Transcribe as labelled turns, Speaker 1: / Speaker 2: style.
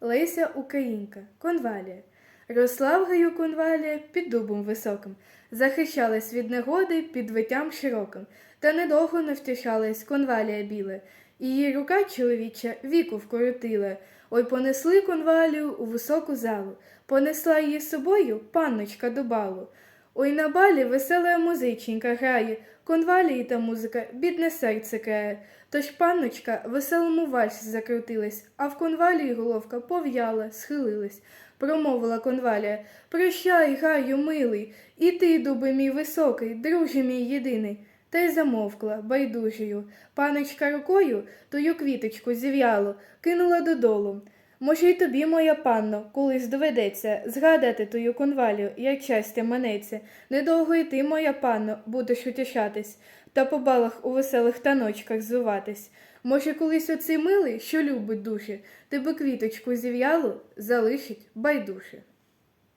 Speaker 1: Леся Українка, конвалія. Росла в гаю конвалія під дубом високим, захищалась від негоди під виттям широким, та недовго не втішалась конвалія біле, її рука чоловіча віку вкоротила. Ой, понесли конвалію у високу залу, понесла її з собою панночка до балу. Ой, на балі весела музиченька грає, конвалії та музика бідне серце крає. Тож панночка веселому вальсі закрутилась, а в конвалії головка пов'яла, схилилась. Промовила конвалія Прощай, гаю, милий, і ти, дуби мій високий, друже мій єдиний. Та й замовкла, байдужою. Паночка рукою тую квіточку зів'ялу, кинула додолу. Може, й тобі, моя панно, колись доведеться згадати тую конвалію, як щастя манеться. Недовго й ти, моя панно, будеш утішатись, та по балах у веселих таночках звиватись. Може, колись оцей милий, що любить душі, тебе квіточку зів'ялу, залишить байдуже.